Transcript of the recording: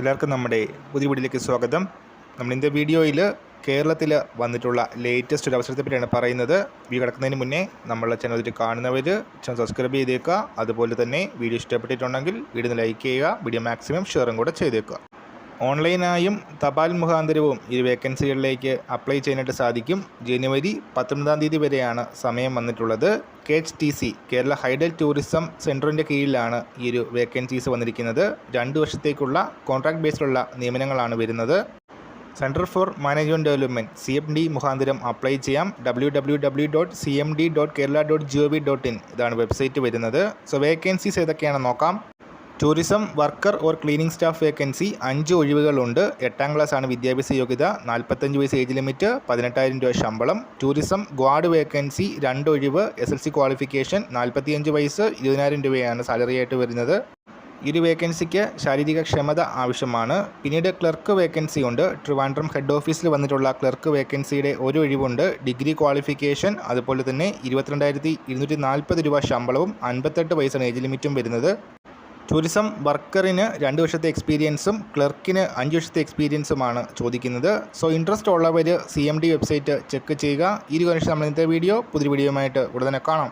എല്ലാവർക്കും നമ്മുടെ പുതിയ വീഡിയോയിലേക്ക് സ്വാഗതം. നമ്മൾ ഇന്നത്തെ വീഡിയോയിൽ കേരളത്തിൽ വന്നിട്ടുള്ള ലേറ്റസ്റ്റ് ഒരു അവസരത്തെ പറ്റിയാണ് പറയുന്നത്. വീ കിടക്കുന്നതിന് മുന്നേ നമ്മളെ ചാനൽ കാണുന്നവർ ചാനൽ സബ്സ്ക്രൈബ് ചെയ്തേക്കുക. അതുപോലെ തന്നെ വീഡിയോ ഇഷ്ടപ്പെട്ടിട്ടുണ്ടെങ്കിൽ വീഡിയോ ലൈക്ക് ചെയ്യുക. വീഡിയോ മാക്സിമം ഷെയറും കൂടെ ചെയ്തേക്കുക. ഓൺലൈനായും തപാൽ മുഖാന്തരവും ഈ വേക്കൻസികളിലേക്ക് അപ്ലൈ ചെയ്യാനായിട്ട് സാധിക്കും. ജനുവരി പത്തൊൻപതാം തീയതി വരെയാണ് സമയം വന്നിട്ടുള്ളത്. K H T C Kerala hydel tourism സെന്ററിന്റെ കീഴിലാണ് ഈ ഒരു വേക്കൻസീസ് വന്നിരിക്കുന്നത്. രണ്ട് വർഷത്തേക്കുള്ള കോൺട്രാക്ട് ബേസിലുള്ള നിയമനങ്ങളാണ് വരുന്നത്. Centre for management development C M D മുഖാന്തരം അപ്ലൈ ചെയ്യാം. W W W dot C M D dot Kerala dot G O V dot in ഇതാണ് വെബ്സൈറ്റ് വരുന്നത്. സോ വേക്കൻസീസ് ഏതൊക്കെയാണെന്ന് നോക്കാം. Tourism worker or cleaning staff vacancy അഞ്ച് ഒഴിവുകളുണ്ട്. എട്ടാം class ആണ് വിദ്യാഭ്യാസ യോഗ്യത. നാൽപ്പത്തഞ്ച് വയസ്സ് ഏജ് ലിമിറ്റ് പതിനെട്ടായിരം രൂപ ശമ്പളം. ടൂറിസം ഗാർഡ് വേക്കൻസി രണ്ട് ഒഴിവ്. എസ് എൽ സി ക്വാളിഫിക്കേഷൻ നാൽപ്പത്തിയഞ്ച് വയസ്സ് ഇരുപതിനായിരം രൂപയാണ് സാലറി ആയിട്ട് വരുന്നത്. ഈ വേക്കൻസിക്ക് ശാരീരിക ക്ഷമത ആവശ്യമാണ്. പിന്നീട് ക്ലർക്ക് വേക്കൻസി ഉണ്ട്. ട്രിവാൻഡ്രം ഹെഡ് ഓഫീസിൽ വന്നിട്ടുള്ള ക്ലർക്ക് വേക്കൻസിയുടെ ഒരു ഒഴിവുണ്ട്. ഡിഗ്രി ക്വാളിഫിക്കേഷൻ അതുപോലെ തന്നെ ഇരുപത്തിരണ്ടായിരത്തി ഇരുന്നൂറ്റി നാൽപ്പത് രൂപ ശമ്പളവും അൻപത്തെട്ട് വയസ്സാണ് ഏജ് ലിമിറ്റും വരുന്നത്. ടൂറിസം വർക്കറിന് രണ്ട് വർഷത്തെ എക്സ്പീരിയൻസും ക്ലർക്കിന് അഞ്ച് വർഷത്തെ എക്സ്പീരിയൻസുമാണ് ചോദിക്കുന്നത്. സോ ഇൻട്രസ്റ്റ് ഉള്ളവർ C M D website check ചെയ്യുക. ഈ ഒരു നമ്മൾ ഇന്നത്തെ വീഡിയോ പുതിയ വീഡിയോയുമായിട്ട് ഉടനെ കാണാം.